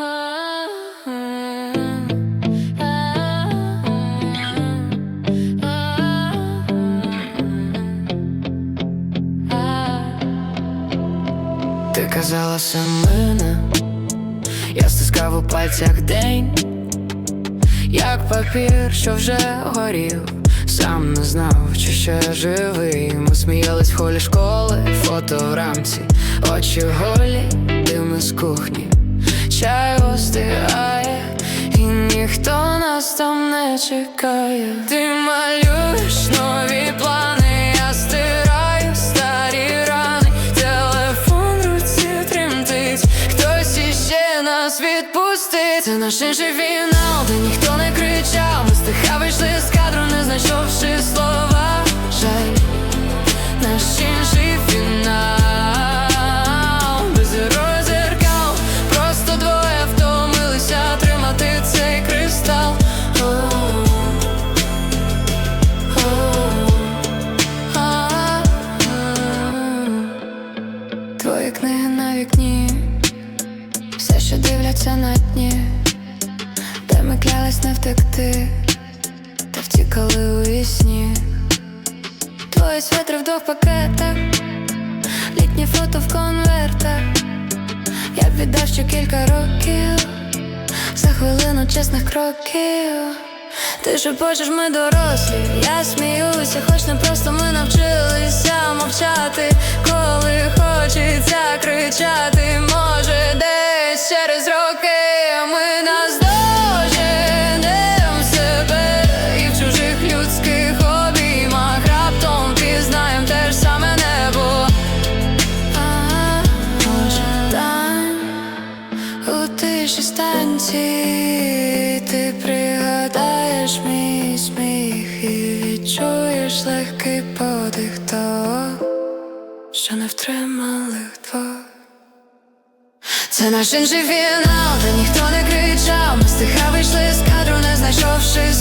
Ти казала семена, я стискав у пальцях день, як папір, що вже горів, сам не знав, чи ще живий. Ми сміялись в холі школи, фото в рамці, очі голі, дим з кухні, нас там не чекає. Ти малюєш нові плани, я стираю старі рани, телефон в руці тремтить, хтось нас відпустить. Наш інший фінал, де ніхто Твої книги на вікні, все, що дивляться на дні, де ми клялись не втекти, та втікали у вісні. Твої свитри в двох пакетах, літнє фото в конвертах. Я б віддав ще кілька років за хвилину чесних кроків. Ти шепочеш, ми дорослі, я сміюся, хоч не просто ми навчилися мовчати, коли тиші ти пригадаєш мій сміх і відчуєш легкий подих того, що не втримали вдвох. Це наш інший фінал, де ніхто не кричав, ми стиха вийшли з кадру, не знайшовши